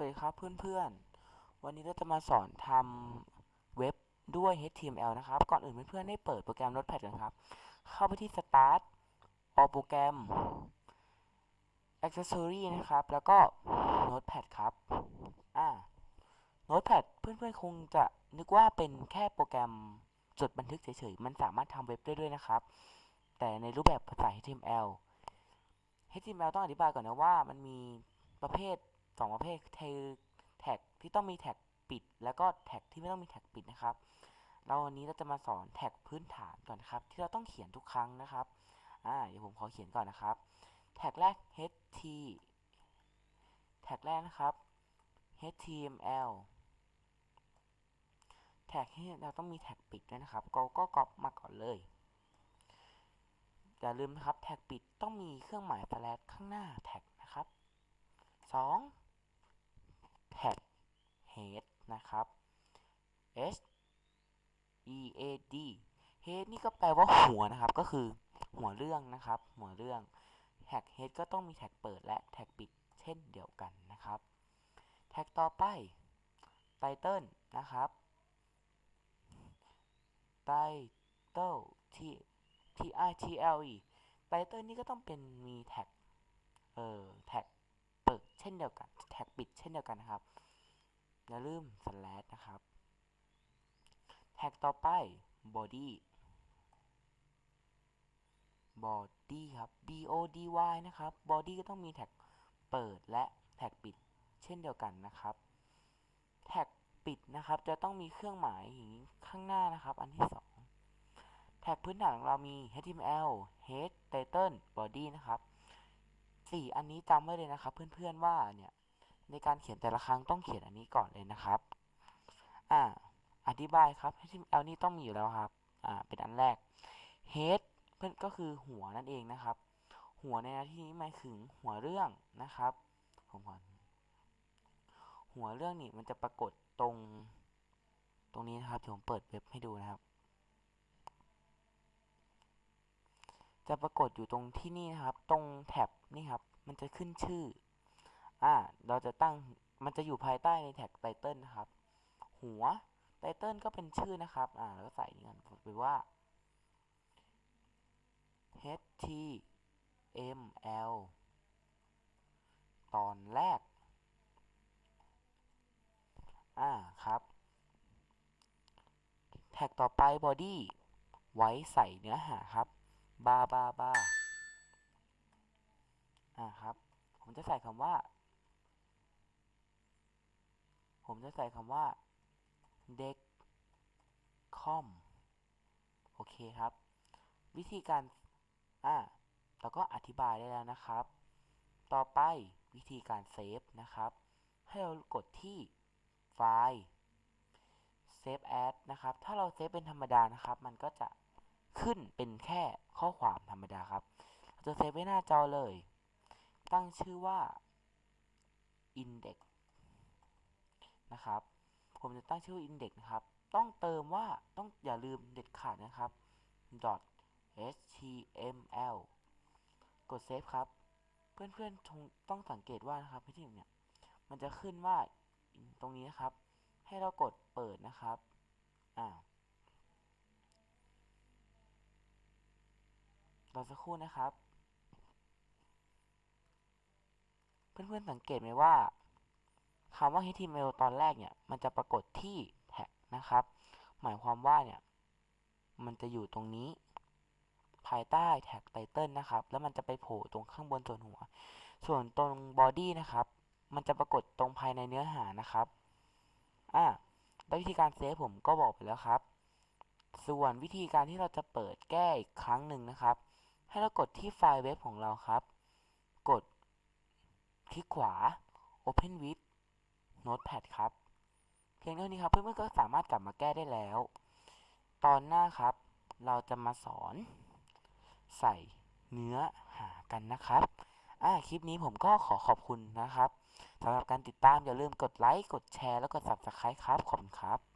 วัสดีครับเพื่อนๆ วันนี้เราจะมาสอนทำเว็บด้วย HTML นะครับ ก่อนอื่นเพื่อนๆได้เปิดโปรแกรม Notepad กันครับ เข้าไปที่ Start All Program Accessory นะครับ แล้วก็ Notepad ครับอ่า Notepad เพื่อนๆ คงจะนึกว่าเป็นแค่โปรแกรมจดบันทึกเฉยๆ มันสามารถทำเว็บได้ด้วยนะครับ แต่ในรูปแบบภาษา HTML HTML ต้องอธิบายก่อนนะว่ามันมีประเภท สองประเภทแท็กที่ต้องมีแท็กปิด แล้วก็แท็กที่ไม่ต้องมีแท็กปิดนะครับ เราวันนี้เราจะมาสอนแท็กพื้นฐานก่อนนะครับ ที่เราต้องเขียนทุกครั้งนะครับอ่าเดี๋ยวผมขอเขียนก่อนนะครับ แท็กแรก ht แท็กแรกนะครับ html แท็กที่เราต้องมีแท็กปิดด้วยนะครับก็ก็ก๊อปมาก่อนเลยอย่าลืมนะครับแท็กปิดต้องมีเครื่องหมายสแลชข้างหน้าแท็กนะครับ 2 tag head นะครับ h e a d head นี่ก็แปลว่าหัวนะครับ ก็คือหัวเรื่องนะครับ หัวเรื่อง tag head ก็ต้องมีแท็กเปิดและแท็กปิดเช่นเดียวกันนะครับ แท็กต่อไป title นะครับ title t t i t l e title นี่ก็ต้องเป็นมีแท็ก เอ่อ แท็กเปิดเช่นเดียวกัน ท็กปิดเช่นเดียวกันนะครับ อย่าลืม slash นะครับ แท็กต่อไป body body ครับ b o d y นะครับ body ก็ต้องมีแท็กเปิดและแท็กปิดเช่นเดียวกันนะครับ แท็กปิดนะครับ จะต้องมีเครื่องหมายอย่างนี้ข้างหน้านะครับ อันที่สองแท็กพื้นฐานของเรามี html head title body นะครับสี่อันนี้จำไว้เลยนะครับ เพื่อนๆว่าเนี่ย ในการเขียนแต่ละครั้งต้องเขียนอันนี้ก่อนเลยนะครับ อ่า อธิบายครับ HTML นี่ต้องมีอยู่แล้วครับ อ่า เป็นอันแรก head เพื่อนก็คือหัวนั่นเองนะครับ หัวในที่นี้หมายถึงหัวเรื่องนะครับผมก่อหัวเรื่องนี่มันจะปรากฏตรง ตรงนี้นะครับเดี๋ยวผมเปิดเว็บให้ดูนะครับ จะปรากฏอยู่ตรงที่นี่นะครับ ตรงแท็บนี่ครับ มันจะขึ้นชื่อ อ่าเราจะตั้งมันจะอยู่ภายใต้ในแท็กไตเติลนะครับ หัวไตเติลก็เป็นชื่อนะครับ อ่าแล้วก็ใส่นี่กันไปว่า html ตอนแรก อ่าครับ แท็กต่อไป body ไว้ใส่เนื้อหาครับ บาบาบาอ่าครับ ผมจะใส่คำว่า ผมจะใส่คำว่าเด็กคอมโอเคครับ วิธีการ อ่าแล้วก็อธิบายได้แล้วนะครับ ต่อไปวิธีการเซฟนะครับ ให้เรากดที่ไฟล์ Save As นะครับ ถ้าเราเซฟเป็นธรรมดานะครับ มันก็จะขึ้นเป็นแค่ข้อความธรรมดาครับ เราจะเซฟไว้หน้าจอเลย ตั้งชื่อว่า index นะครับ ผมจะตั้งชื่อว่า index นะครับ ต้องเติมว่าต้องอย่าลืมเด็ดขาดนะครับ html กดเซฟครับ เพื่อนๆต้องสังเกตว่านะครับที่เนี่ยมันจะขึ้นว่าตรงนี้นะครับ ให้เรากดเปิดนะครับอ่ารอสักครู่นะครับ เพื่อนๆสังเกตไหมว่า คำว่า html ตอนแรกเนี่ยมันจะปรากฏที่แท็กนะครับ หมายความว่าเนี่ยมันจะอยู่ตรงนี้ ภายใต้แท็กไตเติลนะครับ แล้วมันจะไปโผล่ตรงข้างบนส่วนหัว ส่วนตรงบอดี้นะครับ มันจะปรากฏตรงภายในเนื้อหานะครับอ่าแล้ววิธีการเซฟผมก็บอกไปแล้วครับ ส่วนวิธีการที่เราจะเปิดแก้อีกครั้งหนึ่งนะครับ ให้เรากดที่ไฟล์เว็บของเราครับ กดคลิกขวา Open with Notepad ครับ เพียงเท่านี้ครับเพื่อนๆก็สามารถกลับมาแก้ได้แล้ว ตอนหน้าครับ เราจะมาสอน ใส่เนื้อหากันนะครับอ่าคลิปนี้ผมก็ขอขอบคุณนะครับสำหรับการติดตามอย่าลืมกดไลค์ กดแชร์ แล้วก็ Subscribe ครับ ขอบคุณครับ